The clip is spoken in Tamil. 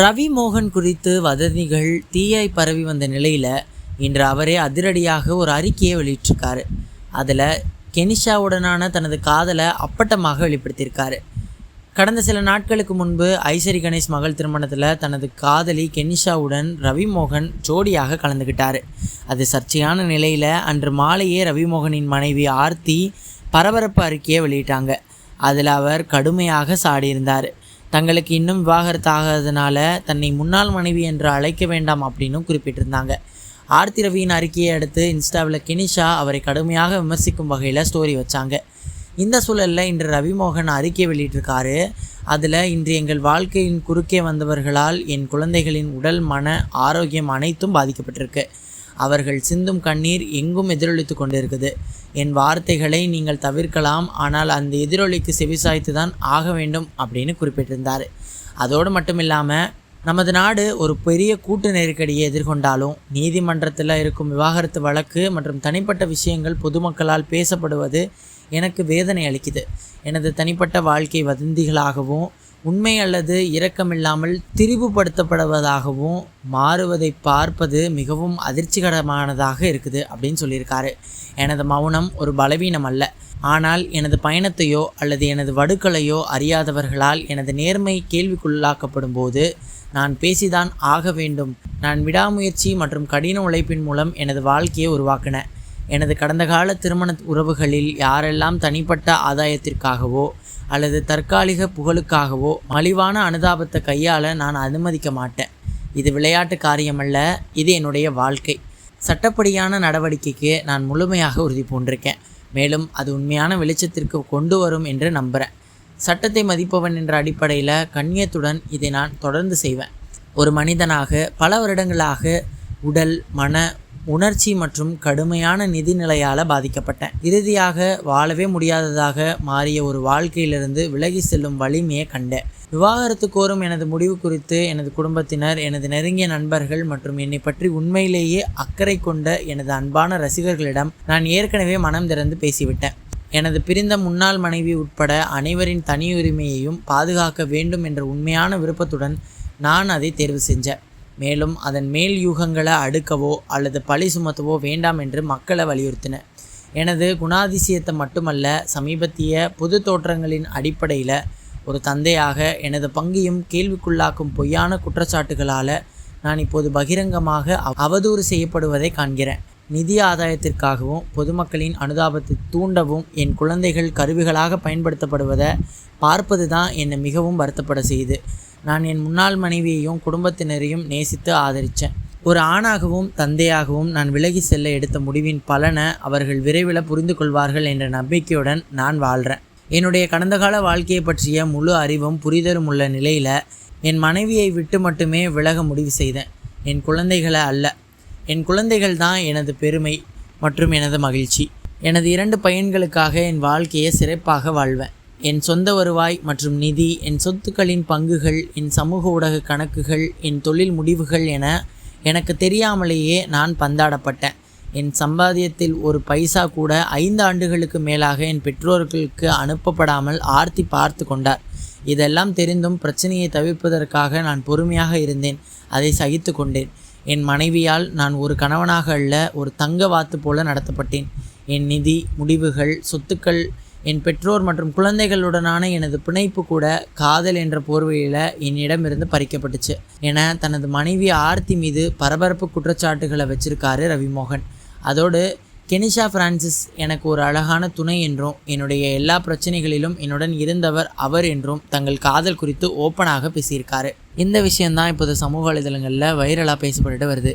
ரவி மோகன் குறித்து வதந்திகள் தீயாய் பரவி வந்த நிலையில் இன்று அவரே அதிரடியாக ஒரு அறிக்கையை வெளியிட்டிருக்காரு. அதில் கெனிஷாவுடனான தனது காதலை அப்பட்டமாக வெளிப்படுத்தியிருக்காரு. கடந்த சில நாட்களுக்கு முன்பு ஐஸ்வரி கணேஷ் மகள் திருமணத்தில் தனது காதலி கெனிஷாவுடன் ரவிமோகன் ஜோடியாக கலந்துக்கிட்டார் அது சர்ச்சையான நிலையில் அன்று மாலையே ரவிமோகனின் மனைவி ஆர்த்தி பரபரப்பு அறிக்கையை வெளியிட்டாங்க. அதில் அவர் கடுமையாக சாடியிருந்தார். தங்களுக்கு இன்னும் விவாகரத்து ஆகாததுனால தன்னை முன்னாள் மனைவி என்று அழைக்க வேண்டாம் அப்படின்னும் குறிப்பிட்டிருந்தாங்க. ஆர்த்தி ரவியின் அறிக்கையை அடுத்து இன்ஸ்டாவில் கெனிஷா அவரை கடுமையாக விமர்சிக்கும் வகையில் ஸ்டோரி வச்சாங்க. இந்த சூழலில் இன்று ரவிமோகன் அறிக்கை வெளியிட்டிருக்காரு. அதில் இன்று எங்கள் வாழ்க்கையின் குறுக்கே வந்தவர்களால் என் குழந்தைகளின் உடல் மன ஆரோக்கியம் அனைத்தும் பாதிக்கப்பட்டிருக்கு. அவர்கள் சிந்தும் கண்ணீர் எங்கும் எதிரொலித்து கொண்டிருக்குது. என் வார்த்தைகளை நீங்கள் தவிர்க்கலாம் ஆனால் அந்த எதிரொலிக்கு செவிசாய்த்து தான் ஆக வேண்டும் அப்படின்னு குறிப்பிட்டிருந்தார். அதோடு மட்டும் இல்லாமல் நமது நாடு ஒரு பெரிய கூட்டு நெருக்கடியை எதிர்கொண்டாலும் நீதிமன்றத்தில் இருக்கும் விவாகரத்து வழக்கு மற்றும் தனிப்பட்ட விஷயங்கள் பொதுமக்களால் பேசப்படுவது எனக்கு வேதனை அளிக்குது. எனது தனிப்பட்ட வாழ்க்கை வதந்திகளாகவும் உண்மை அல்லது இரக்கமில்லாமல் திரிவுபடுத்தப்படுவதாகவும் மாறுவதை பார்ப்பது மிகவும் அதிர்ச்சிகரமானதாக இருக்குது அப்படின்னு சொல்லியிருக்காரு. எனது மௌனம் ஒரு பலவீனம் அல்ல. ஆனால் எனது பயணத்தையோ அல்லது எனது வடுக்களையோ அறியாதவர்களால் எனது நேர்மை கேள்விக்குள்ளாக்கப்படும் போது நான் பேசிதான் ஆக வேண்டும். நான் விடாமுயற்சி மற்றும் கடின உழைப்பின் மூலம் எனது வாழ்க்கையை உருவாக்கினேன் எனது கடந்த கால திருமண உறவுகளில் யாரெல்லாம் தனிப்பட்ட ஆதாயத்திற்காகவோ அல்லது தற்காலிக புகழுக்காகவோ மலிவான அனுதாபத்தை கையாள நான் அனுமதிக்க மாட்டேன். இது விளையாட்டு காரியமல்ல இது என்னுடைய வாழ்க்கை. சட்டப்படியான நடவடிக்கைக்கு நான் முழுமையாக உறுதி பூண்டிருக்கேன். மேலும் அது உண்மையான வெளிச்சத்திற்கு கொண்டு வரும் என்று நம்புகிறேன் சட்டத்தை மதிப்பவன் என்ற அடிப்படையில் கண்ணியத்துடன் இதை நான் தொடர்ந்து செய்வேன். ஒரு மனிதனாக பல வருடங்களாக உடல் மன உணர்ச்சி மற்றும் கடுமையான நிதிநிலையால் பாதிக்கப்பட்டேன். இறுதியாக வாழவே முடியாததாக மாறிய ஒரு வாழ்க்கையிலிருந்து விலகி செல்லும் வலிமையை கண்டேன். விவாகரத்து கோரும் எனது முடிவு குறித்து எனது குடும்பத்தினர் எனது நெருங்கிய நண்பர்கள் மற்றும் என்னை பற்றி உண்மையிலேயே அக்கறை கொண்ட எனது அன்பான ரசிகர்களிடம் நான் ஏற்கனவே மனம் திறந்து பேசிவிட்டேன். எனது பிரிந்த முன்னாள் மனைவி உட்பட அனைவரின் தனியுரிமையையும் பாதுகாக்க வேண்டும் என்ற உண்மையான விருப்பத்துடன் நான் அதை தேர்வு செஞ்சேன். மேலும் அதன் மேல் யூகங்களை அடுக்கவோ அல்லது பழி சுமத்தவோ வேண்டாம் என்று மக்களை வலியுறுத்தின. எனது குணாதிசயத்தை மட்டுமல்ல சமீபத்திய பொது தோற்றங்களின் அடிப்படையில் ஒரு தந்தையாக எனது பங்கையும் கேள்விக்குள்ளாக்கும் பொய்யான குற்றச்சாட்டுகளால் நான் இப்போது பகிரங்கமாக அவதூறு செய்யப்படுவதை காண்கிறேன். நிதி ஆதாயத்திற்காகவும் பொதுமக்களின் அனுதாபத்தை தூண்டவும் என் குழந்தைகள் கருவிகளாக பயன்படுத்தப்படுவதை பார்ப்பது தான் என்னை மிகவும் வருத்தப்பட செய்யுது நான் என் முன்னாள் மனைவியையும் குடும்பத்தினரையும் நேசித்து ஆதரித்தேன் ஒரு ஆணாகவும் தந்தையாகவும் நான் விலகி செல்ல எடுத்த முடிவின் பலனை அவர்கள் விரைவில் புரிந்து கொள்வார்கள் என்ற நம்பிக்கையுடன் நான் வாழ்கிறேன் என்னுடைய கடந்த கால வாழ்க்கையை பற்றிய முழு அறிவும் புரிதலும் உள்ள நிலையில் என் மனைவியை விட்டு மட்டுமே விலக முடிவு செய்தேன். என் குழந்தைகளை அல்ல. என் குழந்தைகள் தான் எனது பெருமை மற்றும் எனது மகிழ்ச்சி. எனது இரண்டு பையன்களுக்காக என் வாழ்க்கையை சிறப்பாக வாழ்வேன். என் சொந்த வருவாய் மற்றும் நிதி என் சொத்துக்களின் பங்குகள் என் சமூக ஊடக கணக்குகள் என் தொழில் முடிவுகள் என எனக்கு தெரியாமலேயே நான் பந்தாடப்பட்டேன். என் சம்பாதியத்தில் ஒரு பைசா கூட ஐந்து ஆண்டுகளுக்கு மேலாக என் பெற்றோர்களுக்கு அனுப்பப்படாமல் ஆர்த்தி பார்த்து கொண்டார். இதெல்லாம் தெரிந்தும் பிரச்சனையை தவிர்ப்பதற்காக நான் பொறுமையாக இருந்தேன். அதை சகித்து கொண்டேன். என் மனைவியால் நான் ஒரு கணவனாக அல்ல ஒரு தங்க வாத்து போல நடத்தப்பட்டேன். என் நிதி முடிவுகள் சொத்துக்கள் என் பெற்றோர் மற்றும் குழந்தைகளுடனான எனது பிணைப்பு கூட காதல் என்ற போர்வையில் என்னிடமிருந்து பறிக்கப்பட்டுச்சு. என தனது மனைவி ஆர்த்தி மீது பரபரப்பு குற்றச்சாட்டுகளை வச்சிருக்காரு ரவிமோகன். அதோடு கெனிஷா பிரான்சிஸ் எனக்கு ஒரு அழகான துணை என்றும் என்னுடைய எல்லா பிரச்சனைகளிலும் என்னுடன் இருந்தவர் அவர் என்றும் தங்கள் காதல் குறித்து ஓப்பனாக பேசியிருக்காரு. இந்த விஷயம்தான் இப்போது சமூக வலைதளங்களில் வைரலாக பேசப்பட்டுட்டு வருது.